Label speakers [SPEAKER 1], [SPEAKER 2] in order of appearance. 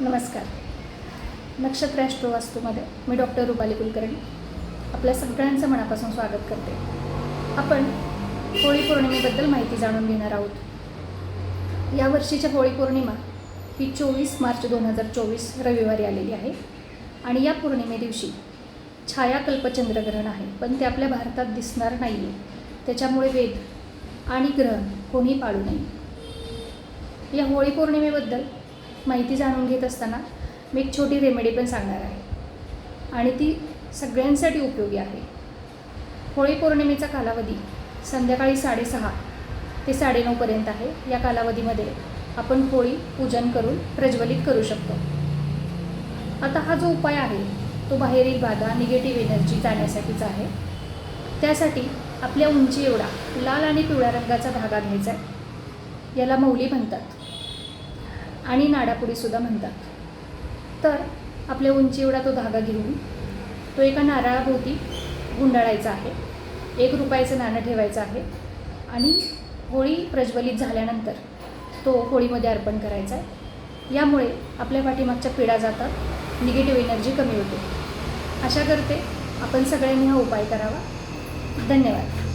[SPEAKER 1] नमस्कार. नक्षत्र ॲस्ट्रो वास्तूमध्ये मी डॉक्टर रुपाली कुलकर्णी आपल्या सगळ्यांचं मनापासून स्वागत करते. आपण होळी पौर्णिमेबद्दल माहिती जाणून घेणार आहोत. या वर्षीच्या होळी पौर्णिमा ही चोवीस मार्च दोन हजार चोवीस रविवारी आलेली आहे आणि या पौर्णिमे दिवशी छायाकल्प चंद्रग्रहण आहे पण ते आपल्या भारतात दिसणार नाही आहे त्याच्यामुळे वेद आणि ग्रहण कोणी पाळू नये. या होळी पौर्णिमेबद्दल माहिती जाणून घेत असताना मी एक छोटी रेमेडी पण सांगणार आहे. आणि ती सगळ्यांसाठी उपयोगी आहे. होळी पौर्णिमेचा कालावधी संध्याकाळी साडेसहा ते साडेनऊपर्यंत आहे. या कालावधीमध्ये आपण होळी पूजन करून प्रज्वलित करू शकतो. आता हा जो उपाय आहे तो बाहेरील बाधा निगेटिव्ह एनर्जी जाण्यासाठीचा आहे. त्यासाठी आपल्या उंची एवढा लाल आणि पिवळ्या रंगाचा धागा घ्यायचा आहे. याला मौली म्हणतात. आणि नाडापुडीसुद्धा म्हणतात. तर आपल्या उंची एवढा तो धागा घेऊन तो एका नारळाभोवती गुंडाळायचा आहे. एक रुपयाचं नाणं ठेवायचं आहे आणि होळी प्रज्वलित झाल्यानंतर तो होळीमध्ये अर्पण करायचा आहे. यामुळे आपल्या पाठीमागच्या पिढा जातात निगेटिव्ह एनर्जी कमी होते. अशा करते आपण सगळ्यांनी हा उपाय करावा. धन्यवाद.